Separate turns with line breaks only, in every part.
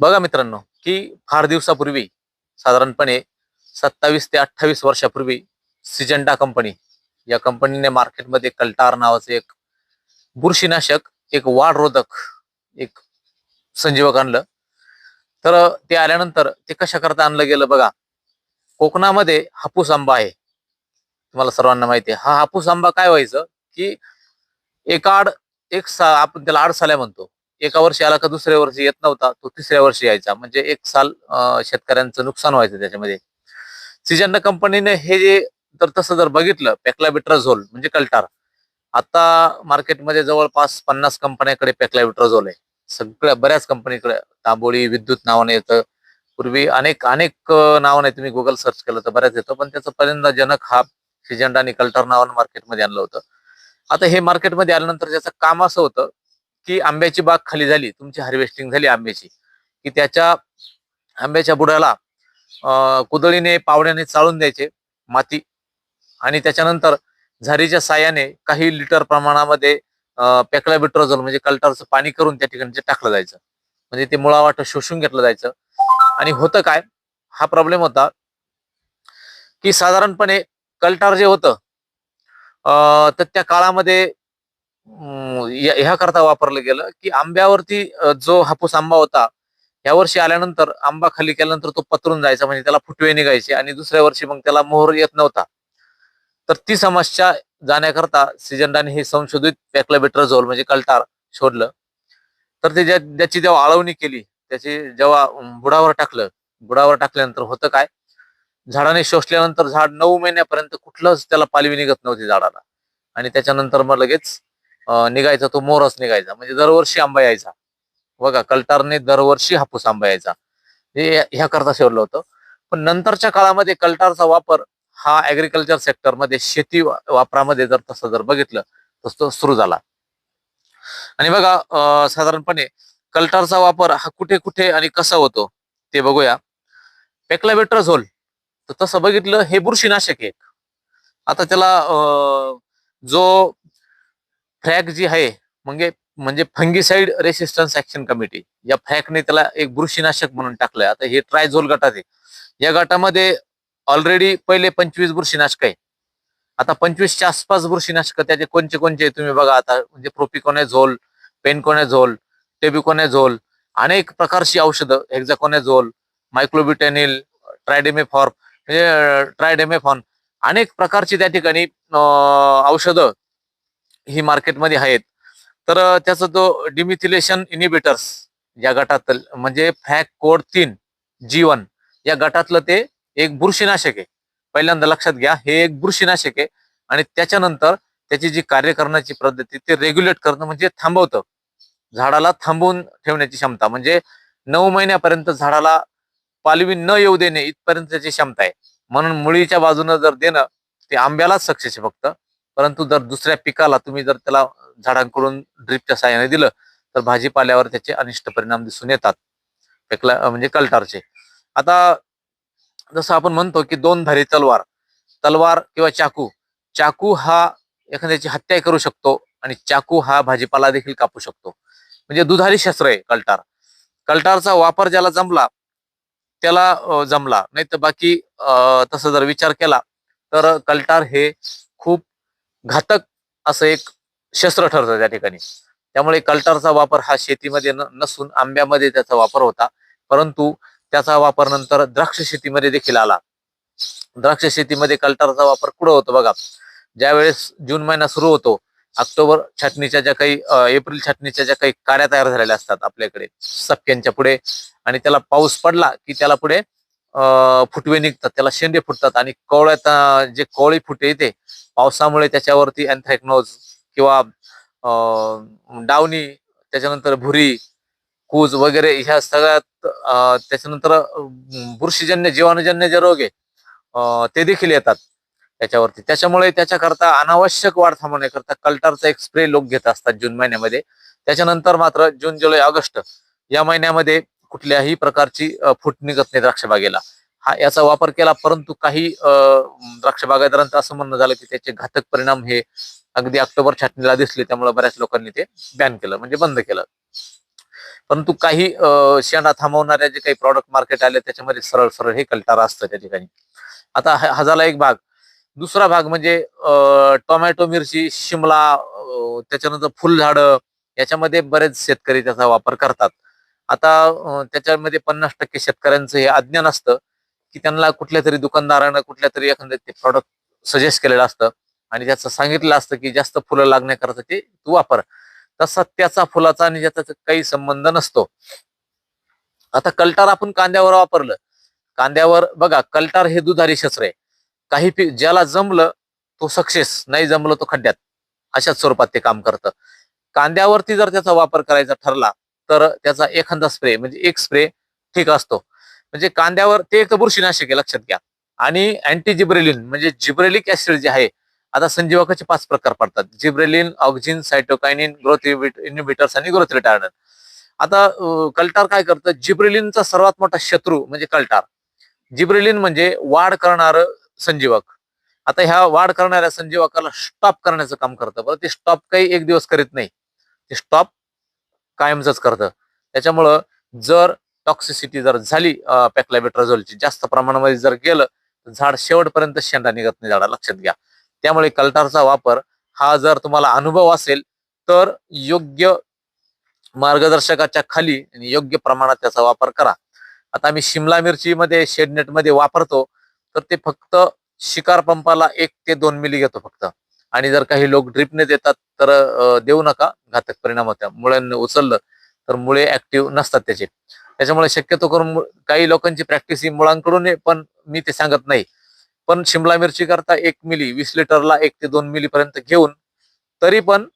बघा मित्रांनो की फार दिवसापूर्वी साधारणपणे सत्तावीस ते अठ्ठावीस वर्षापूर्वी सिजंडा कंपनी या कंपनीने मार्केटमध्ये कल्टार नावाचं एक बुरशीनाशक एक वाढरोधक एक संजीवक आणलं. तर ते आल्यानंतर ते कशा करता आणलं गेलं बघा कोकणामध्ये हापूस आंबा आहे. तुम्हाला सर्वांना माहिती आहे हा हापूस आंबा काय व्हायचं की एक आड एक सा आपण त्याला आडसाल्या म्हणतो. एका वर्षी आला का दुसऱ्या वर्षी येत नव्हता तो तिसऱ्या वर्षी यायचा. म्हणजे एक साल शेतकऱ्यांचं नुकसान व्हायचं त्याच्यामध्ये. सिजंडा कंपनीने हे जे तर तसं जर बघितलं पॅक्लाबिट्राझोल म्हणजे कल्टार. आता मार्केटमध्ये जवळपास पन्नास कंपन्याकडे पॅक्लाबिट्राझोल आहे. सगळ्या बऱ्याच कंपनीकडे. तांबोळी विद्युत नावाने येतं. पूर्वी अनेक अनेक नावाने तुम्ही गुगल सर्च केलं तर बऱ्याच येतं. पण त्याचं परिणामजनक हा सिजंडा आणि कल्टार नावानं मार्केटमध्ये आणलं होतं. आता हे मार्केटमध्ये आल्यानंतर त्याचं काम असं होतं की आंब्याची बाग खाली झाली तुमची हार्वेस्टिंग झाली आंब्याची की त्याच्या आंब्याच्या बुडाला कुदळीने पावड्याने चाळून द्यायचे माती आणि त्याच्यानंतर झारीच्या साह्याने काही लिटर प्रमाणामध्ये पेक्लाबिट्रोझोल म्हणजे कल्टारचं पाणी करून त्या ठिकाणी टाकलं जायचं. म्हणजे ते मुळावाट शोषून घेतलं जायचं. आणि होतं काय? हा प्रॉब्लेम होता की साधारणपणे कल्टार जे होतं तर त्या काळामध्ये अं, या- ह्या करता वापरलं गेलं की आंब्यावरती जो हापूस आंबा होता या वर्षी आल्यानंतर आंबा खाली केल्यानंतर तो पत्रून जायचा म्हणजे त्याला फुटवे निघायचे आणि दुसऱ्या वर्षी मग त्याला मोहर येत नव्हता. तर ती समस्या जाण्याकरता सिजंडाने हे संशोधित पॅक्लाबेट्राझोल म्हणजे कल्टार शोधलं. तर ते ज्याची जेव्हा आळवणी केली त्याची जेव्हा बुडावर टाकलं बुडावर टाकल्यानंतर होतं काय? झाडाने शोषल्यानंतर झाड नऊ महिन्यापर्यंत कुठलंच त्याला पालवी निघत नव्हती झाडाला. आणि त्याच्यानंतर मग लगेच निघायचा तो मोरच निघायचा. म्हणजे दरवर्षी आंबा यायचा. बघा कल्टारने दरवर्षी हापूस आंबा यायचा. हे ह्या करता होतं. पण नंतरच्या काळामध्ये कल्टारचा वापर हा ऍग्रिकल्चर सेक्टरमध्ये शेती वापरामध्ये जर तसं जर बघितलं तस तो सुरू झाला. आणि बघा अं, साधारणपणे कल्टारचा वापर हा कुठे कुठे आणि कसा होतो ते बघूया. पेक्लाबेट्राझोल तर तसं बघितलं हे बुरशीनाशक आहे एक. आता त्याला अं, जो फ्रॅक जी आहे म्हणजे म्हणजे फंगीसाइड रेसिस्टन्स ऍक्शन कमिटी. या फ्रॅकने त्याला एक बुरशीनाशक म्हणून टाकलंय. आता हे ट्रायझोल गटात आहे. या गटामध्ये ऑलरेडी पहिले पंचवीस बुरशीनाशक आहे. आता पंचवीसच्या आसपास बुरशीनाशक त्याचे कोणचे कोणचे तुम्ही बघा आता. म्हणजे प्रोपिकोनेझोल पेनकोनेझोल टेबिकोनेझोल अनेक प्रकारची औषधं हेक्झाकोनेझोल मायक्लोबिटेनिल ट्रायडेमेफॉर्म म्हणजे ट्रायडेमेफॉन अनेक प्रकारची त्या ठिकाणी औषधं ही मार्केटमध्ये आहेत. तर त्याचा जो डिमिथिलेशन इनिबिटर्स या गटात म्हणजे फॅक कोड तीन जी वन या गटातलं ते एक बुरशीनाशक आहे. पहिल्यांदा लक्षात घ्या हे एक बुरशीनाशक आहे. आणि त्याच्यानंतर त्याची जी कार्य करण्याची पद्धती ते रेग्युलेट करणं म्हणजे थांबवतं. झाडाला थांबवून ठेवण्याची क्षमता म्हणजे नऊ महिन्यापर्यंत झाडाला पालवी न येऊ देणे इथपर्यंत त्याची क्षमता आहे. म्हणून मुळीच्या बाजूनं जर देणं ते आंब्यालाच सक्सेस आहे फक्त. परंतु जर दुसऱ्या पिकाला तुम्ही जर त्याला झाडांकडून ड्रिपच्या साह्याने दिलं तर भाजीपाल्यावर त्याचे अनिष्ट परिणाम दिसून येतात. पेकला म्हणजे कलटारचे. आता जसं आपण म्हणतो की दोन धारी तलवार तलवार किंवा चाकू. चाकू हा एखाद्याची हत्या करू शकतो आणि चाकू हा भाजीपाला देखील कापू शकतो. म्हणजे दुधारी शस्त्र आहे कल्टार. कलटारचा वापर ज्याला जमला त्याला जमला. नाही तर बाकी अं, तसं जर विचार केला तर कलटार हे घातक असं एक शस्त्र ठरतं त्या ठिकाणी. त्यामुळे कल्टारचा वापर हा शेतीमध्ये नसून आंब्यामध्ये त्याचा वापर होता. परंतु त्याचा वापर नंतर द्राक्ष शेतीमध्ये देखील आला. द्राक्ष शेतीमध्ये कल्टारचा वापर कुठं होतो बघा. ज्यावेळेस जून महिना सुरू होतो ऑक्टोबर छाटणीच्या ज्या काही एप्रिल छाटणीच्या ज्या काही काड्या तयार झालेल्या असतात आपल्याकडे सपक्यांच्या पुढे. आणि त्याला पाऊस पडला की त्याला पुढे फुटवे निघतात त्याला शेंडे फुटतात आणि कवळ्यात जे कवळी फुटे येते पावसामुळे त्याच्यावरती अँथ्रॅक्नोज किंवा डावणी त्याच्यानंतर भुरी कूज वगैरे ह्या सगळ्यात त्याच्यानंतर बुरशीजन्य जीवाणूजन्य जे रोग आहे ते देखील येतात त्याच्यावरती. त्याच्यामुळे त्याच्याकरता अनावश्यक वाढ थांबवण्याकरता कल्टारचा एक स्प्रे लोक घेत असतात जून महिन्यामध्ये. त्याच्यानंतर मात्र जून जुलै ऑगस्ट या महिन्यामध्ये कुठल्याही प्रकारची फूट निघत नाही द्राक्षबागेला. हा याचा वापर केला परंतु काही अं, द्राक्ष बागायतदारांचं असं म्हणणं झालं की त्याचे घातक परिणाम हे अगदी ऑक्टोबर छाटणीला दिसले त्यामुळे बऱ्याच लोकांनी ते बॅन केलं म्हणजे बंद केलं. परंतु काही शेणा थांबवणाऱ्या जे काही प्रॉडक्ट मार्केट आले त्याच्यामध्ये सरळ सरळ हे कलटारा असतं त्या ठिकाणी. आता हा झाला एक भाग. दुसरा भाग म्हणजे टोमॅटो मिरची शिमला त्याच्यानंतर फुलझाडं याच्यामध्ये बरेच शेतकरी त्याचा वापर करतात. आता त्याच्यामध्ये पन्नास टक्के शेतकऱ्यांचं हे अज्ञान असतं की त्यांना कुठल्या तरी दुकानदारानं कुठल्या तरी एखाद्या ते प्रॉडक्ट सजेस्ट केलेलं असतं आणि त्याचं सांगितलं असतं की जास्त फुलं लागण्याकरता ते तू वापर. तसा त्याचा फुलाचा आणि ज्याचा काही संबंध नसतो. आता कल्टार आपण कांद्यावर वापरलं. कांद्यावर बघा कल्टार हे दुधारी शस्त्र आहे. काही पी ज्याला जमलं तो सक्सेस नाही जमलं तो खड्ड्यात. अशाच स्वरूपात ते काम करतं. कांद्यावरती जर त्याचा वापर करायचा ठरला तर त्याचा एखादा स्प्रे म्हणजे एक स्प्रे ठीक असतो. म्हणजे कांद्यावर ते एक तर बुरशीनाशक आहे लक्षात घ्या. आणि अँटी जिब्रेलिन म्हणजे जिब्रेलिक ऍसिड जे आहे आता संजीवकाचे पाच प्रकार पडतात. Gibberellin auxin cytokinin growth inhibitors आणि ग्रोथ रिटार्डर आता कल्टार काय करतं? जिब्रेलिनचा सर्वात मोठा शत्रू म्हणजे कल्टार. जिब्रेलिन म्हणजे वाढ करणार संजीवक. आता ह्या वाढ करणाऱ्या संजीवकाला स्टॉप करण्याचं काम करतं. बरं ते स्टॉप काही एक दिवस करीत नाही. ते स्टॉप कायमच करतं. त्याच्यामुळं जर टॉक्सिसिटी जर झाली पॅक्लाबेट्राझोलची जास्त प्रमाणामध्ये जर गेलं तर झाड शेवटपर्यंत शेंडा निघत नाही झाडा लक्षात घ्या. त्यामुळे कल्टारचा वापर हा जर तुम्हाला अनुभव असेल तर योग्य मार्गदर्शकाच्या खाली आणि योग्य प्रमाणात त्याचा वापर करा. आता आम्ही शिमला मिरचीमध्ये शेडनेटमध्ये शेडनेटमध्ये वापरतो तर ते फक्त शिकार पंपाला एक ते दोन मिली घेतो फक्त. आणि जर काही लोक ड्रिपने देतात तर देऊ नका घातक परिणाम होत्या. मुळ्यांनी उचललं तर मुळे ऍक्टिव्ह नसतात त्याचे. त्याच्यामुळे शक्यतो करून काही लोकांची प्रॅक्टिस ही मुळांकडून पण मी ते सांगत नाही. पण शिमला मिरची करता एक मिली वीस लिटरला एक ते दोन मिली पर्यंत घेऊन तरी पण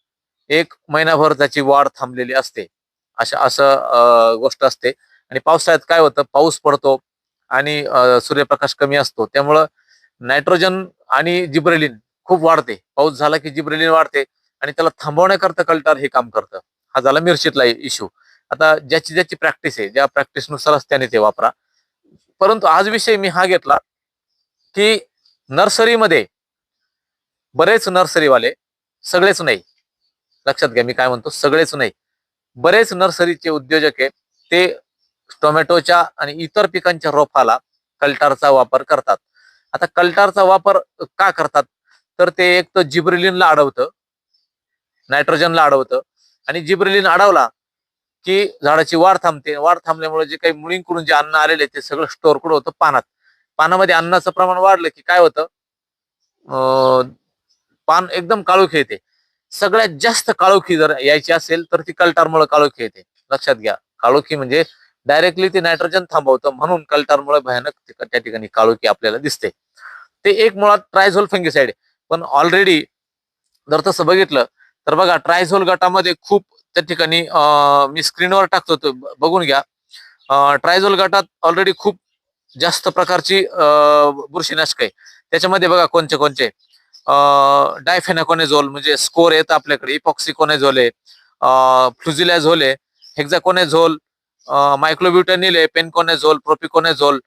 एक महिनाभर त्याची वाढ थांबलेली असते. अशा असं गोष्ट असते. आणि पावसाळ्यात काय होतं पाऊस पडतो आणि सूर्यप्रकाश कमी असतो. त्यामुळं नायट्रोजन आणि जिब्रेलिन खूप वाढते. पाऊस झाला की जिब्रेलिन वाढते आणि त्याला थांबवण्याकरता कल्टार हे काम करतं. हा झाला मिरचीतला इश्यू आता ज्याची ज्याची प्रॅक्टिस आहे ज्या प्रॅक्टिसनुसारच त्याने ते वापरा. परंतु आज विषय मी हा घेतला की नर्सरीमध्ये बरेच नर्सरीवाले सगळेच नाही. लक्षात घ्या मी काय म्हणतो सगळेच नाही. बरेच नर्सरीचे उद्योजक आहे ते टोमॅटोच्या आणि इतर पिकांच्या रोपाला कल्टारचा वापर करतात. आता कल्टारचा वापर का करतात? तर ते एक तर जिब्रिलिनला अडवतं. नायट्रोजनला अडवतं. आणि जिब्रिलिन अडवला की झाडाची वाढ थांबते. वाढ थांबल्यामुळे जे काही मुळींकडून जे अन्न आलेले ते सगळं स्टोअर कुठं होतं? पानात. पानामध्ये अन्नाचं प्रमाण वाढलं की काय होतं? अं, पान एकदम काळोखी येते सगळ्यात जास्त काळोखी जर यायची असेल तर ती कल्टारमुळे काळोखी येते लक्षात घ्या. काळोखी म्हणजे डायरेक्टली ते नायट्रोजन थांबवतं म्हणून कल्टारमुळे भयानक त्या ठिकाणी काळोखी आपल्याला दिसते. ते एक मुळात ट्रायझोल फंगिसाइड पण ऑलरेडी जर तसं बघितलं तर बघा ट्रायझोल गटामध्ये खूप त्या ठिकाणी मी स्क्रीनवर टाकतो बघून घ्या. ट्रायझोल गटात ऑलरेडी खूप जास्त प्रकारची बुरशीनाशक आहे. त्याच्यामध्ये बघा कोणचे कोणते डायफेनाकोनेझोल म्हणजे स्कोर येतं आपल्याकडे इपॉक्सिकोनेझोल आहे. फ्लुझिलॅझोल आहे. हेक्झाकोनेझोल मायक्लोब्युटेनिल आहे. पेनकोनेझोल प्रोपिकोनेझोल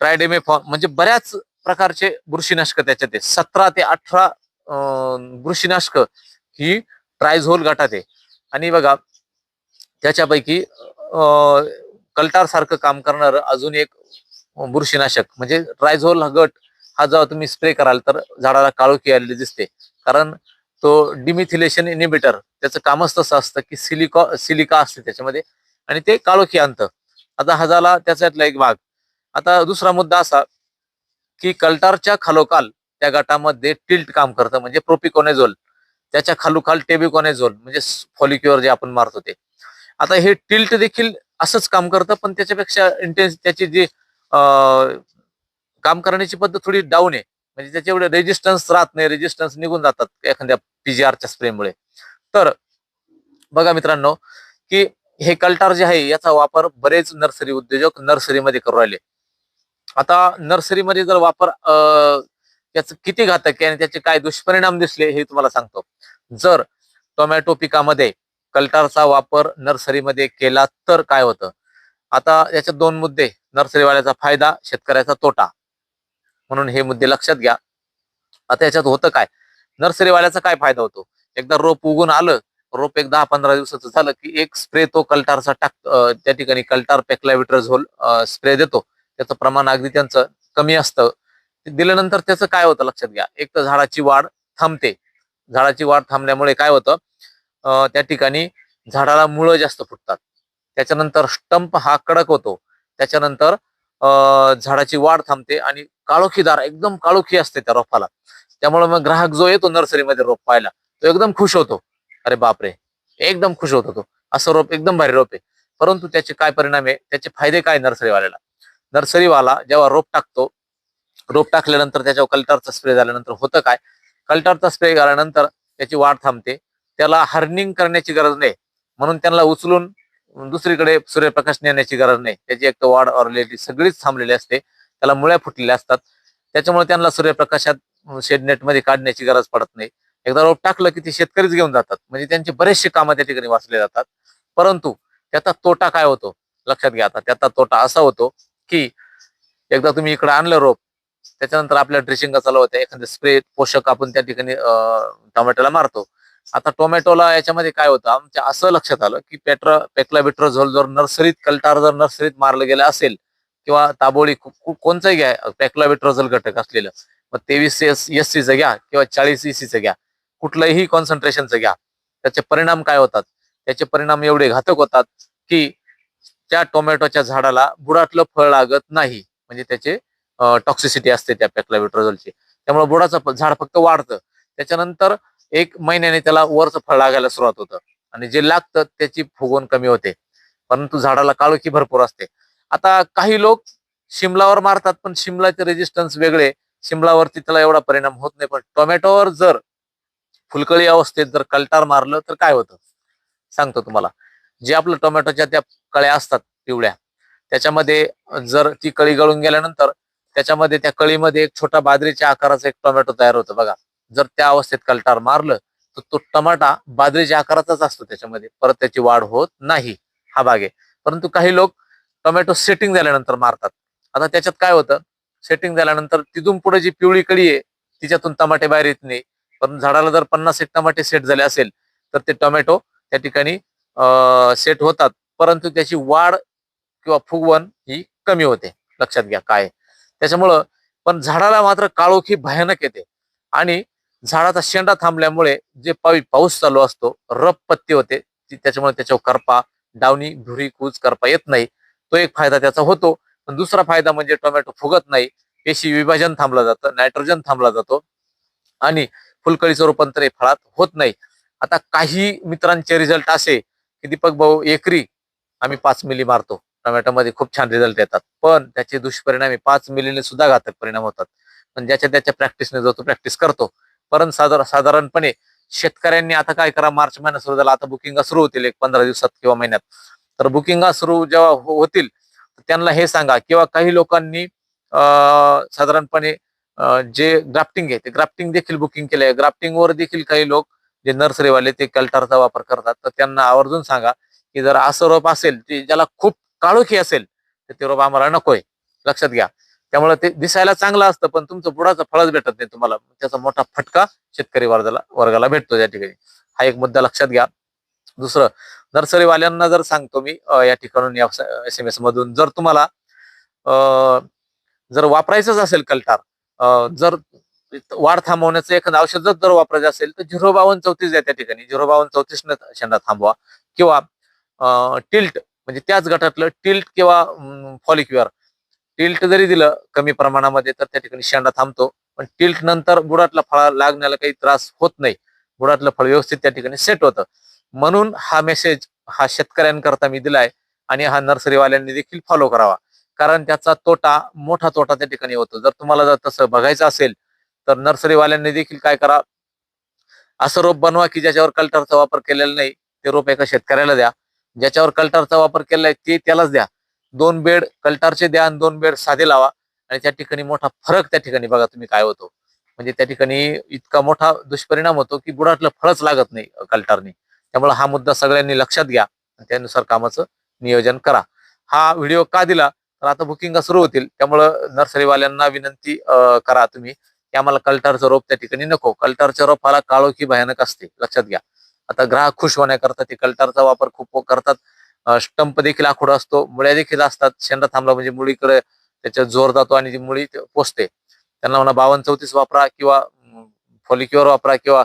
ट्रायडेमेफॉन म्हणजे बऱ्याच प्रकारचे बुरशीनाशक त्याच्यात आहे सतरा ते अठरा बुरशीनाशक ही ट्रायझोल गटात आहे. आणि बघा त्याच्यापैकी कल्टार सारखं काम करणारं अजून एक बुरशीनाशक म्हणजे ट्रायझोल हा गट हा जेव्हा तुम्ही स्प्रे कराल तर झाडाला काळोखी आलेली दिसते. कारण तो डिमिथिलेशन इनिबिटर त्याचं कामच तसं असतं की सिलिकॉ सिलिका असते त्याच्यामध्ये आणि ते काळोखी आणतं. आता हजाला त्याच्यातला एक भाग. आता दुसरा मुद्दा असा की कल्टारच्या खालोखाल त्या गटामध्ये टिल्ट काम करतं म्हणजे प्रोपिकोनेझोल. त्याच्या खालोखाल टेबिकोनेझोल म्हणजे फॉलिक्युअर जे आपण मारतो ते. आता हे टिल्ट देखील असंच काम करतं पण त्याच्यापेक्षा इंटेन्स त्याची जी काम करण्याची पद्धत थोडी डाऊन आहे. म्हणजे त्याचे एवढे रेजिस्टन्स राहत नाही रेजिस्टन्स निघून जातात एखाद्या पीजीआरच्या स्प्रेमुळे तर बघा मित्रांनो की हे कल्टार जे आहे याचा वापर बरेच नर्सरी उद्योजक नर्सरीमध्ये करू राहिले. आता नर्सरीमध्ये जर वापर त्याचं किती घातक आहे आणि त्याचे काय दुष्परिणाम दिसले हे तुम्हाला सांगतो. जर टोमॅटो पिकामध्ये कल्टारचा वापर नर्सरीमध्ये केला तर काय होतं? आता याच्यात दोन मुद्दे नर्सरीवाल्याचा फायदा शेतकऱ्याचा तोटा. म्हणून हे मुद्दे लक्षात घ्या. आता याच्यात होतं काय? नर्सरीवाल्याचा काय फायदा होतो? एकदा रोप उगून आलं रोप एक दहा पंधरा दिवसाचं झालं की एक स्प्रे तो कल्टारचा टाक त्या ठिकाणी कल्टार पेक्लाविट्रझोल स्प्रे देतो. त्याचं प्रमाण अगदी त्यांचं कमी असतं. दिल्यानंतर त्याचं काय होतं लक्षात घ्या. एक तर झाडाची वाढ थांबते. झाडाची वाढ थांबल्यामुळे काय होतं? त्या ठिकाणी झाडाला मुळं जास्त फुटतात. त्याच्यानंतर स्टंप हा कडक होतो. त्याच्यानंतर झाडाची वाढ थांबते आणि काळोखीदार एकदम काळोखी असते त्या रोपाला. त्यामुळे मग ग्राहक जो येतो नर्सरीमध्ये रोप पाहायला तो एकदम खुश होतो. अरे बापरे! एकदम खुश होतो तो. असं रोप एकदम भारी रोप आहे. परंतु त्याचे काय परिणाम आहे? त्याचे फायदे काय नर्सरीवाल्याला? नर्सरीवाला जेव्हा रोप टाकतो रोप टाकल्यानंतर त्याच्यावर कल्टारचा स्प्रे झाल्यानंतर होतं काय? कल्टारचा स्प्रे झाल्यानंतर त्याची वाढ थांबते. त्याला हर्निंग करण्याची गरज नाही. म्हणून त्यांना उचलून दुसरीकडे सूर्यप्रकाश नेण्याची गरज नाही. त्याची एक तर वाढ ऑरलेली सगळीच थांबलेली असते. त्याला मुळ्या फुटलेल्या असतात. त्याच्यामुळे त्यांना सूर्यप्रकाशात शेडनेटमध्ये काढण्याची गरज पडत नाही. एकदा रोप टाकलं की ते शेतकरीच घेऊन जातात. म्हणजे त्यांचे बरेचसे कामं त्या ठिकाणी वाचले जातात. परंतु त्याचा तोटा काय होतो? लक्षात घ्या आता. त्याचा तोटा असा होतो की एकदा तुम्ही इकडे आणलं रोप त्याच्यानंतर आपल्या ड्रेसिंग चालू होत्या एखादं स्प्रे पोषक आपण त्या ठिकाणी टोमॅटोला मारतो. आता टोमॅटोला याच्यामध्ये काय होतं आमच्या असं लक्षात आलं की पेट्रा झोल जर नर्सरीत कल्टार जर नर्सरीत मारलं गेलं असेल किंवा ताबोळी कोणचंही घ्या पेक्लाबिट्रोझोल घटक असलेलं मग तेवीस एस एस सीचं घ्या किंवा चाळीस सीचं घ्या कुठलंही कॉन्सन्ट्रेशनचं घ्या त्याचे परिणाम काय होतात? त्याचे परिणाम एवढे घातक होतात की त्या टोमॅटोच्या झाडाला बुडातलं फळ लागत नाही. म्हणजे त्याचे टॉक्सिसिटी असते त्या पॅक्लाविट्रोझलची त्यामुळे बुडाचं झाड फक्त वाढतं. त्याच्यानंतर एक महिन्याने त्याला वरचं फळ लागायला सुरुवात होतं. आणि जे लागतं त्याची फुगवण कमी होते. परंतु झाडाला काळोखी भरपूर असते. आता काही लोक शिमलावर मारतात पण शिमलाचे रेजिस्टन्स वेगळे. शिमलावरती त्याला एवढा परिणाम होत नाही. पण टोमॅटोवर जर फुलकळी अवस्थेत जर कलटार मारलं तर काय होतं? सांगतो तुम्हाला. जे आपलं टोमॅटोच्या त्या कळ्या असतात पिवळ्या त्याच्यामध्ये जर ती कळी गळून गेल्यानंतर त्याच्यामध्ये त्या कळीमध्ये एक छोटा बाजरीच्या आकाराचा एक टोमॅटो तयार होतो. बघा जर त्या अवस्थेत कलटार मारलं तर तो टमाटा बाजरीच्या आकाराचाच असतो त्याच्यामध्ये. परत त्याची वाढ होत नाही हा भाग आहे. परंतु काही लोक टोमॅटो सेटिंग झाल्यानंतर मारतात. आता त्याच्यात काय होतं? सेटिंग झाल्यानंतर तिथून पुढे जी पिवळी कळी आहे तिच्यातून टमाटे बाहेर येत नाही. पण झाडाला जर पन्नास एक टमाटे सेट झाले असेल तर ते टोमॅटो त्या ठिकाणी सेट होतात. परंतु त्याची वाढ किंवा फुगवण ही कमी होते. लक्षात घ्या काय त्याच्यामुळं पण झाडाला मात्र काळोखी भयानक येते. आणि झाडाचा शेंडा थांबल्यामुळे जे पावी पाऊस चालू असतो रब पत्ती होते. ती त्याच्यामुळे त्याच्यावर करपा डावणी भुरी कूज करपा येत नाही. तो एक फायदा त्याचा होतो. पण दुसरा फायदा म्हणजे टोमॅटो फुगत नाही. पेशी विभाजन थांबलं जातं नायट्रोजन थांबला जातो. आणि फुलकळीचं रूपांतर हे फळात होत नाही. आता काही मित्रांचे रिझल्ट असे की दीपक भाऊ एकरी आम्ही पाच मिली मारतो. टोमॅटोमध्ये खूप छान रिझल्ट येतात. पण त्याचे दुष्परिणाम हे पाच मिलीने सुद्धा घातक परिणाम होतात. पण ज्याच्या त्याच्या प्रॅक्टिसने जो तो प्रॅक्टिस करतो. परंतु साधारण साधारणपणे शेतकऱ्यांनी आता काय करा मार्च महिना सुरू झाला आता बुकिंग सुरू होतील एक पंधरा दिवसात किंवा महिन्यात. तर बुकिंग सुरू जेव्हा हो, होतील त्यांना हे सांगा किंवा काही लोकांनी साधारणपणे जे ग्राफ्टिंग आहे ते ग्राफ्टिंग देखील बुकिंग केलंय. ग्राफ्टिंगवर देखील काही लोक जे नर्सरीवाले ते कल्टारचा वापर करतात तर त्यांना आवर्जून सांगा की जर असं रोप असेल ते ज्याला खूप काळोखी असेल तर ते रोप आम्हाला नकोय. लक्षात घ्या. त्यामुळे ते दिसायला चांगलं असतं पण तुमचं बुडाचं फळच भेटत नाही तुम्हाला. त्याचा मोठा फटका शेतकरी वर्गाला वर्गाला भेटतो या ठिकाणी. हा एक मुद्दा लक्षात घ्या. दुसरं नर्सरीवाल्यांना जर सांगतो मी या ठिकाणून एस एम एस मधून जर तुम्हाला जर वापरायचंच असेल कल्टार अं, जर वाढ थांबवण्याचं एखादं औषध जर वापरायचं असेल तर झिरो बावन्न चौतीस द्या त्या ठिकाणी. झिरो बावन्न चौतीस शेंडा थांबवा. किंवा टिल्ट म्हणजे त्याच गटातलं टिल्ट किंवा फॉलिक्युअर. टिल्ट जरी दिलं कमी प्रमाणामध्ये तर त्या ठिकाणी शेंडा थांबतो. पण टिल्ट नंतर बुडातला फळा लागण्याला काही त्रास होत नाही. बुडातलं फळ व्यवस्थित त्या ठिकाणी सेट होतं. म्हणून हा मेसेज हा शेतकऱ्यांकरता मी दिलाय आणि हा नर्सरीवाल्यांनी देखील फॉलो करावा. कारण त्याचा तोटा मोठा तोटा त्या ठिकाणी होतो. जर तुम्हाला जर तसं बघायचं असेल तर नर्सरीवाल्यांनी देखील काय करा? असं रोप बनवा की ज्याच्यावर कल्टरचा वापर केलेला नाही ते रोप एका शेतकऱ्याला द्या. ज्याच्यावर कल्टरचा वापर केलेला आहे ते त्यालाच द्या. दोन बेड कल्टारचे द्या आणि दोन बेड साधे लावा. आणि त्या ठिकाणी मोठा फरक त्या ठिकाणी बघा तुम्ही काय होतो. म्हणजे त्या ठिकाणी इतका मोठा दुष्परिणाम होतो की बुडातलं फळच लागत नाही कल्टरने. त्यामुळे हा मुद्दा सगळ्यांनी लक्षात घ्या आणि त्यानुसार कामाचं नियोजन करा. हा व्हिडिओ का दिला? तर आता बुकिंग सुरू होतील. त्यामुळं नर्सरीवाल्यांना विनंती करा तुम्ही. की आम्हाला कल्टारचं रोप त्या ठिकाणी नको. कल्टारच्या रोपाला काळोखी भयानक असते. लक्षात घ्या. आता ग्राहक खुश होण्याकरता ते कल्टारचा वापर खूप करतात. स्टंप देखील आखूड असतो. मुळ्या देखील असतात. शेंडा थांबला म्हणजे मुळीकडे त्याच्यात जोर जातो आणि ती मुळी पोचते त्यांना म्हणा बावन्न चौतीस वापरा किंवा फॉलिक्युअर वापरा किंवा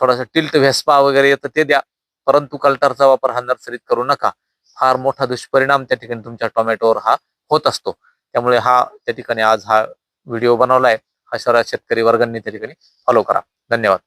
थोडासा टिल्ट व्हेस्पा वगैरे येतं ते द्या. परंतु कल्टारचा वापर हा नर्सरीत करू नका. फार मोठा दुष्परिणाम त्या ठिकाणी तुमच्या टोमॅटोवर हा होत असतो. त्यामुळे हा त्या ठिकाणी आज हा व्हिडिओ बनवलाय. आहे सर्व शेतकरी वर्गांनी त्या ठिकाणी फॉलो करा. धन्यवाद.